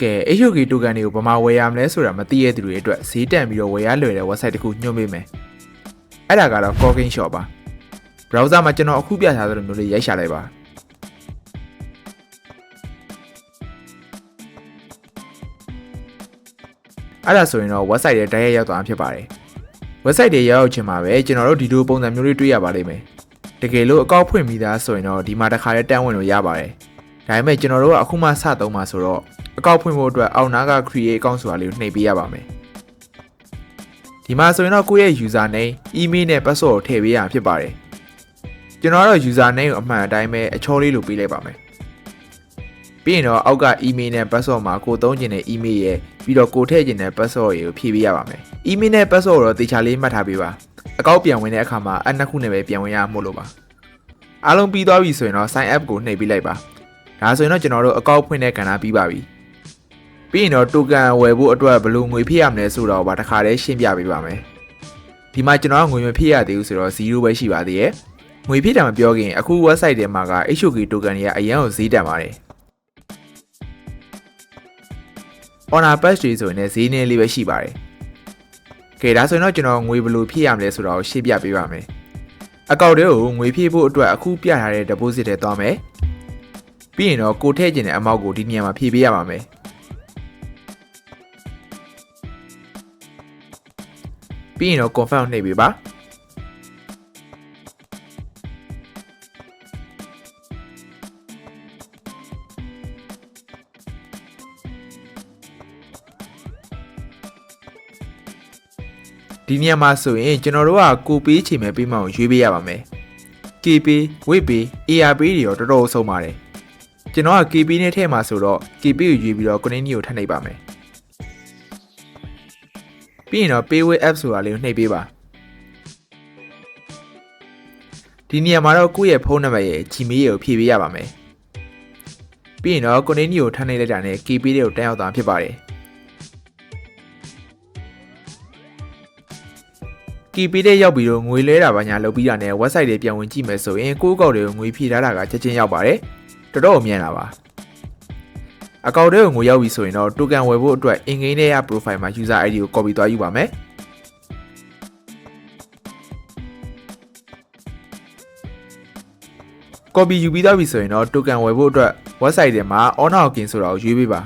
ကဲ HOK တိုကန်တွေကိုဘယ်မှာဝယ်ရမလဲဆိုတာမသိရတဲ့သူတွေအတွက်ဈေးတန်ပြီးတော့ဝယ်ရလွယ်တဲ့ website တစ်ခုညွှန်ပေးမယ်အဲ့ဒါကတော့ Coggin Shop ပါ browser မှာကျွန်တော်အခုပြထားသလိုမျိုးလေးရိုက်ရှာလိုက်ပါအဲ့ဒါဆိုရင်တော့ website ရဲ့တိုက်ရိုက်ရောက်သွားမှာဖြစ်ပါတယ် website တွေရောက်ရောက်ချင်းမှာပဲကျွန်တော်တို့ဒီလိုပုံစံမျိုးလေးတွေ့ရပါလိမ့်မယ်တကယ်လို့အကောက်ဖွင့်ပြီးသားဆိုရင်တော့ဒီမှာတစ်ခါတည်းတန်းဝင်လို့ရပါတယ်ဒါပေမဲ့ကျွန်တော်တို့ကအခုမှစသုံးမှာဆိုတော့ အကောက်ဖွင့်ဖို့အတွက်အောက်နားက create account ဆိုတာလေးကိုနှိပ်ပေးရပါမယ်ဒီမှာဆိုရင်တော့ကိုယ့်ရဲ့ user name email နဲ့ password ကိုထည့်ပေးရမှာဖြစ်ပါတယ်ကျွန်တော်ကတော့ user name ကိုအမှန်အတိုင်းပဲအချောလေးလိုပေးလိုက်ပါမယ်ပြီးရင်တော့အောက်က email နဲ့ password မှာကိုသုံးကျင်တဲ့ email ရဲ့ပြီးတော့ကိုထည့်ကျင်တဲ့ password တွေကိုဖြည့်ပေးရပါမယ် email နဲ့ password ကိုတော့တေချာလေးမှတ်ထားပေးပါအကောက်ပြန်ဝင်တဲ့အခါမှာအနှစ်ခုနဲ့ပဲပြန်ဝင်ရမှာမို့လို့ပါအားလုံးပြီးသွားပြီဆိုရင်တော့ sign up ကိုနှိပ်ပေးလိုက်ပါဒါဆိုရင်တော့ကျွန်တော်တို့အကောက်ဖွင့်တဲ့ကဏ္ဍပြီးပါပြီ ပြီးရင်တော့ token ဝယ်ဖို့အတွက်ဘယ်လိုငွေဖြည့်ရမလဲဆိုတော့ဗာတစ်ခါတည်းရှင်းပြပေးပါမယ်ဒီမှာကျွန်တော်ကငွေမဖြည့်ရသေးဘူးဆိုတော့0ပဲရှိပါသေးရဲ့ငွေဖြည့်တာမပြောခင်အခု website ထဲမှာက HOK token တွေကအရင်ကဈေးတက်ပါတယ် honor patch တွေဆိုရင်လည်းဈေးနည်းလေးပဲရှိပါတယ်။ကဲဒါဆိုရင်တော့ကျွန်တော်ငွေဘယ်လိုဖြည့်ရမလဲဆိုတာကိုရှင်းပြပေးပါမယ်။အကောင့်တွေကိုငွေဖြည့်ဖို့အတွက်အခုပြထားတဲ့ deposit တွေသွားမယ်။ပြီးရင်တော့ကိုထည့်ခြင်းတဲ့အမောက်ကိုဒီနေရာမှာဖြည့်ပေးရပါမယ်။ ပြီးရင်တော့ confirm နှိပ်ပေးပါ။ဒီနေရာမှာဆိုရင်ကျွန်တော်တို့ကကိုပေးချိန်မဲ့ပေးမှအောင်ရွေးပေးရပါမယ်။ KP, WP, ARP တွေရောတော်တော်ဆုံးပါတယ်။ကျွန်တော်က KP နဲ့ထည့်မှာဆိုတော့ KP ကိုရွေးပြီးတော့ Connect ကိုထပ်နှိပ်ပါမယ်။ ပြီးရင်တော့ Payway app ဆိုတာလေးကိုနှိပ်ပေးပါ။ဒီနေရာမှာတော့ကိုယ့်ရဲ့ဖုန်းနံပါတ်ရဲ့ Gmail ကိုဖြည့်ပေးရပါမယ်။ပြီးရင်တော့ Connect ကိုထပ်နှိပ်လိုက်တာနဲ့ KP တွေကိုတန်းရောက်သွားဖြစ်ပါတယ်။ KP တဲ့ရောက်ပြီးတော့ငွေလဲတာပါညာလုပ်ပြီးတာနဲ့ website တွေပြန်ဝင်ကြည့်မယ်ဆိုရင်ကိုယ့်အကောင့်တွေကိုငွေဖြည့်ထားတာကချက်ချင်းရောက်ပါတယ်တော်တော်မြန်လာပါ အကောင့်တွေကိုငွေရောက်ပြီဆိုရင်တော့ token ဝယ်ဖို့အတွက် in-game ထဲက profile မှာ user ID ကို copy သွားယူပါမယ် copy ယူပြီးသားပြီဆိုရင်တော့ token ဝယ်ဖို့အတွက် website ထဲမှာ on or off ဆိုတာကိုရွေးပေးပါ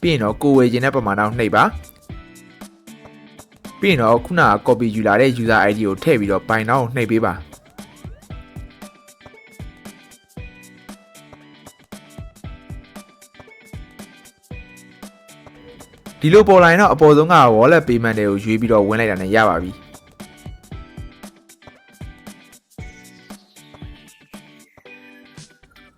ပြီးရင်တော့ကိုယ်ဝယ်ခြင်းတဲ့ပမာဏကိုနှိပ်ပါပြီးရင်တော့ခုနက copy ယူလာတဲ့ user ID ကိုထည့်ပြီးတော့ပိုင်နှောင်းကိုနှိပ်ပေးပါ ဒီလိုပေါ်လာရင်တော့အပေါ်ဆုံးက wallet payment တွေကိုရွေးပြီးတော့ဝင်လိုက်တာနဲ့ရပါပြီ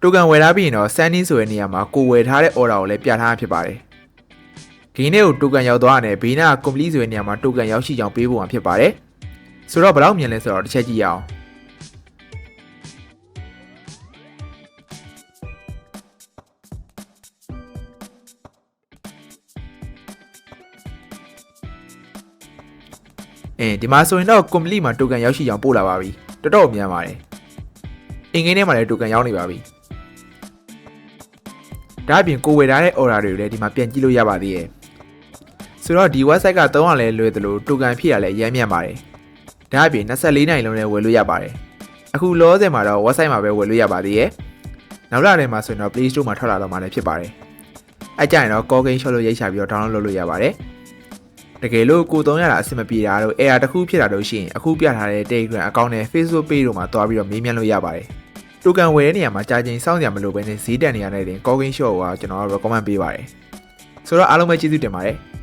တိုကန်ဝယ်ထားပြီးရင်တော့ sending ဆိုတဲ့နေရာမှာကိုဝယ်ထားတဲ့ order ကိုလည်းပြထားဖြစ်ပါတယ်။ဂိမ်းထဲကိုတိုကန်ရောက်သွားတာနဲ့ဘေးနား complete ဆိုတဲ့နေရာမှာတိုကန်ရောက်ရှိကြောင်းပေးဖို့မှာဖြစ်ပါတယ်။ဆိုတော့ဘယ်တော့မြင်လဲဆိုတော့တစ်ချက်ကြည့်ရအောင်။ အဲဒီမှာဆိုရင်တော့ complete မှာတိုကန်ရောက်ရှိကြောင်းပို့လာပါပြီ။တော်တော်မြန်ပါတယ်။အင်္ဂိမ်းထဲမှာလည်းတိုကန်ရောက်နေပါပြီ။ဒါအပြင်ကိုဝယ်ထားတဲ့ order တွေကိုလည်းဒီမှာပြန်ကြည့်လို့ရပါသေးတယ်။ဆိုတော့ဒီ website ကသုံးရလဲလွယ်သလို token ဖြည့်ရလဲရမ်းမြန်ပါတယ်။ဒါအပြင်24နိုင်လုံးနဲ့ဝယ်လို့ရပါတယ်။အခုလောဆယ်မှာတော့ website မှာပဲဝယ်လို့ရပါသေးရဲ့။နောက်လာတဲ့မှာဆိုရင်တော့ Play Store မှာထွက်လာတော့မှလည်းဖြစ်ပါတယ်။အဲကြရင်တော့ Call Game Shop လို့ရိုက်ချပြီးတော့ download လုပ်လို့ရပါတယ်။ တကယ်လို့ကိုသုံးရတာအဆင်မပြေတာတို့ error တစ်ခုဖြစ်တာတို့ရှိရင်အခုပြထားတဲ့ Telegram account နဲ့ Facebook page တို့မှာတွားပြီးတော့မေးမြန်းလို့ရပါတယ်။တိုကန်ဝယ်တဲ့နေရာမှာကြာချိန်စောင့်ကြမလို့ပဲနဲ့ဈေးတန်နေရတဲ့တင် Coggin Shop ကိုကျွန်တော် recommend ပေးပါတယ်။ဆိုတော့အားလုံးပဲကျေးဇူးတင်ပါတယ်။